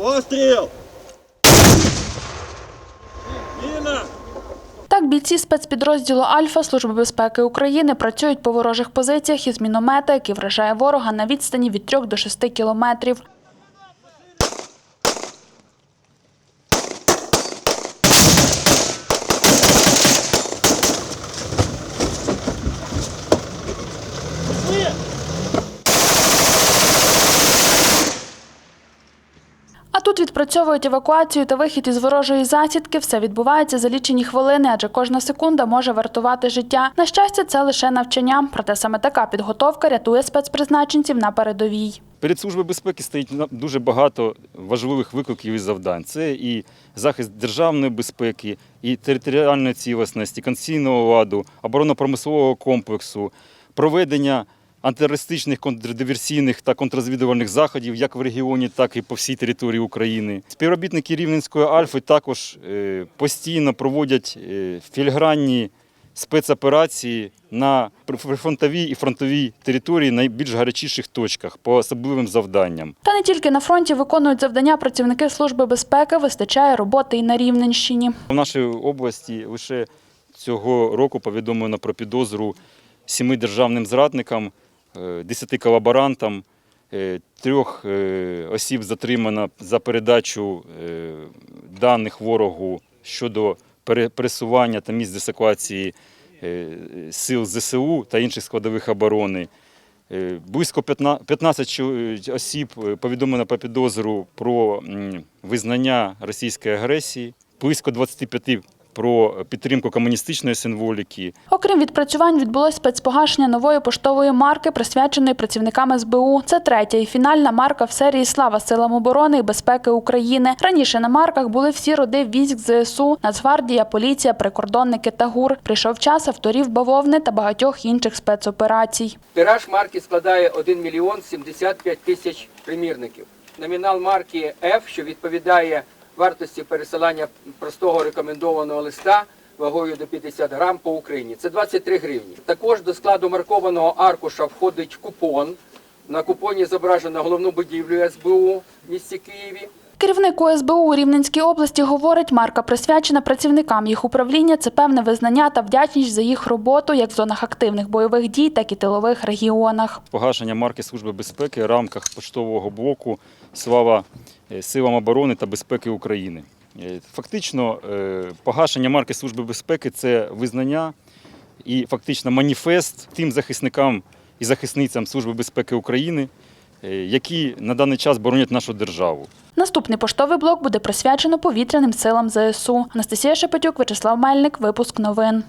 Постріл! Так, бійці спецпідрозділу Альфа Служби безпеки України працюють по ворожих позиціях із міномета, який вражає ворога на відстані від 3 до 6 кілометрів. А тут відпрацьовують евакуацію та вихід із ворожої засідки. Все відбувається за лічені хвилини, адже кожна секунда може вартувати життя. На щастя, це лише навчання. Проте саме така підготовка рятує спецпризначенців на передовій. Перед службою безпеки стоїть дуже багато важливих викликів і завдань. Це і захист державної безпеки, і територіальної цілісності, конституційного ладу, оборонно-промислового комплексу, проведення антитерористичних, контрдиверсійних та контррозвідувальних заходів як в регіоні, так і по всій території України. Співробітники Рівненської Альфи також е, постійно проводять е, філігранні спецоперації на прифронтовій і фронтовій території найбільш гарячіших точках по особливим завданням. Та не тільки на фронті виконують завдання працівники Служби безпеки, вистачає роботи і на Рівненщині. В нашій області лише цього року повідомлено про підозру сіми державним зрадникам, е, десяти колаборантам, е, трьох е, осіб затримано за передачу е, даних ворогу щодо пересування та місць дислокації е, сил ЗСУ та інших складових оборони. Е, Близько 15 15 осіб е, повідомлено про підозру про визнання російської агресії, близько 25 про підтримку комуністичної символіки. Окрім відпрацювань, відбулось спецпогашення нової поштової марки, присвяченої працівникам СБУ. Це третя і фінальна марка в серії Слава силам оборони і безпеки України. Раніше на марках були всі роди військ ЗСУ, Нацгвардія, поліція, прикордонники та ГУР. Прийшов час авторів бавовни та багатьох інших спецоперацій. Тираж марки складає 1 мільйон 75 тисяч примірників. Номінал марки F, що відповідає вартості пересилання простого рекомендованого листа вагою до 50 грам по Україні. Це 23 гривні. Також до складу маркованого аркуша входить купон. На купоні зображено головну будівлю СБУ в місті Києві. Керівник ОСБУ у Рівненській області говорить, марка присвячена працівникам їх управління. Це певне визнання та вдячність за їх роботу як в зонах активних бойових дій, так і тилових регіонах. Погашення марки Служби безпеки в рамках поштового блоку Слава е, силам оборони та безпеки України. Е, Фактично, е, погашення марки Служби безпеки це визнання і фактично маніфест тим захисникам і захисницям Служби безпеки України, які на даний час боронять нашу державу. Наступний поштовий блок буде присвячено повітряним силам ЗСУ. Анастасія Шепетюк, Вячеслав Мельник. Випуск новин.